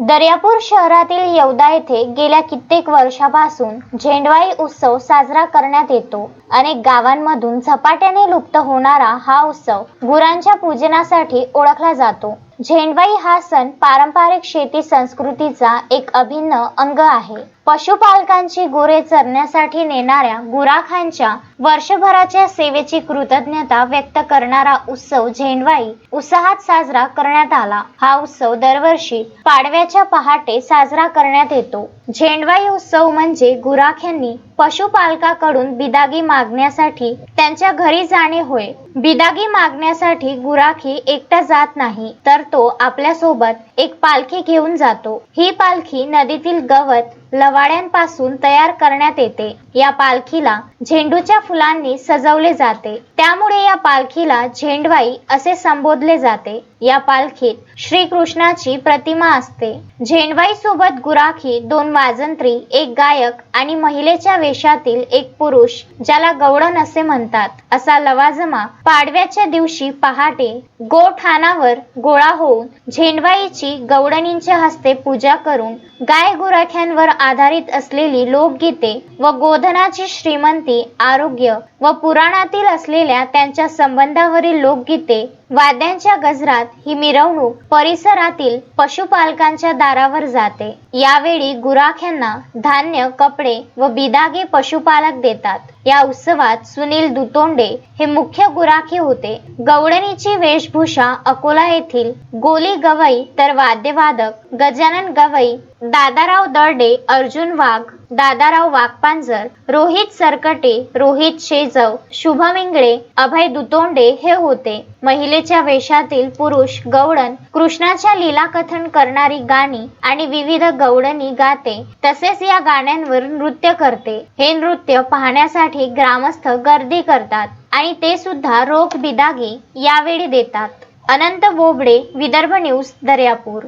दर्यापूर शहरातील येवदा येथे गेल्या कित्येक वर्षापासून झेंडवाई उत्सव साजरा करण्यात येतो. अनेक गावांमधून झपाट्याने लुप्त होणारा हा उत्सव गुरांच्या पूजनासाठी ओळखला जातो. झेंडवाई हा सण पारंपरिक शेती संस्कृतीचा एक अभिन्न अंग आहे. पशुपालकांची गुरे चरण्यासाठी नेणाऱ्या गुराखांच्या वर्षभराच्या सेवेची कृतज्ञता व्यक्त करणारा उत्सव झेंडवाई उत्साहात साजरा करण्यात आला. हा उत्सव दरवर्षी पाडव्याच्या पहाटे साजरा करण्यात येतो. झेंडवाई उत्सव म्हणजे गुराख्यांनी पशुपालकाकडून बिदागी मागण्यासाठी त्यांच्या घरी जाणे होय. बिदागी मागण्यासाठी गुराखी एकटा जात नाही तर तो आपल्यासोबत एक पालखी घेऊन जातो. ही पालखी नदीतील गवत लवाड्यांपासून तयार करण्यात येते. या पालखीला झेंडूच्या फुलांनी सजवले जाते. त्यामुळे या पालखीला झेंडवाई असे संबोधले जाते. या पालखीत श्रीकृष्णाची प्रतिमा असते. झेंडवाई सोबत गुराखी दोन वाजंत्री एक गायक आणि महिलेच्या वेशातील एक पुरुष ज्याला गवळण असे म्हणतात. असा लवाजमा पाडव्याच्या दिवशी पहाटे गोठाणावर गोळा होऊन झेंडवाईची गवळणींच्या हस्ते पूजा करून गाय गुराख्यांवर आधारित असलेली लोकगीते व गोधनाची श्रीमंती आरोग्य व पुराणातील असलेल्या त्यांच्या संबंधावरील लोकगीते वाद्यांच्या गजरात ही मिरवणूक परिसरातील पशुपालकांच्या दारावर जाते. यावेळी गुराख्यांना धान्य कपडे व बिदागे पशुपालक देतात. या उत्सवात सुनील दुतोंडे हे मुख्य गुराखी होते. गवळणीची वेशभूषा अकोला येथील गोली गवई तर वाद्यवादक गजानन गवई दादाराव दर्डे अर्जुन वाघ दादाराव वाघपांजर रोहित सरकटे रोहित शेजव शुभम इंगळे अभय दुतोंडे हे होते. महिलेच्या वेशातील पुरुष गवळण कृष्णाच्या लीलाकथन करणारी गाणी आणि विविध गवळणी गाते. तसेच या गाण्यांवर नृत्य करते. हे नृत्य पाहण्यासाठी ग्रामस्थ गर्दी करतात आणि ते सुद्धा रोख बिदागी यावेळी देतात. अनंत बोबडे विदर्भ न्यूज दर्यापूर.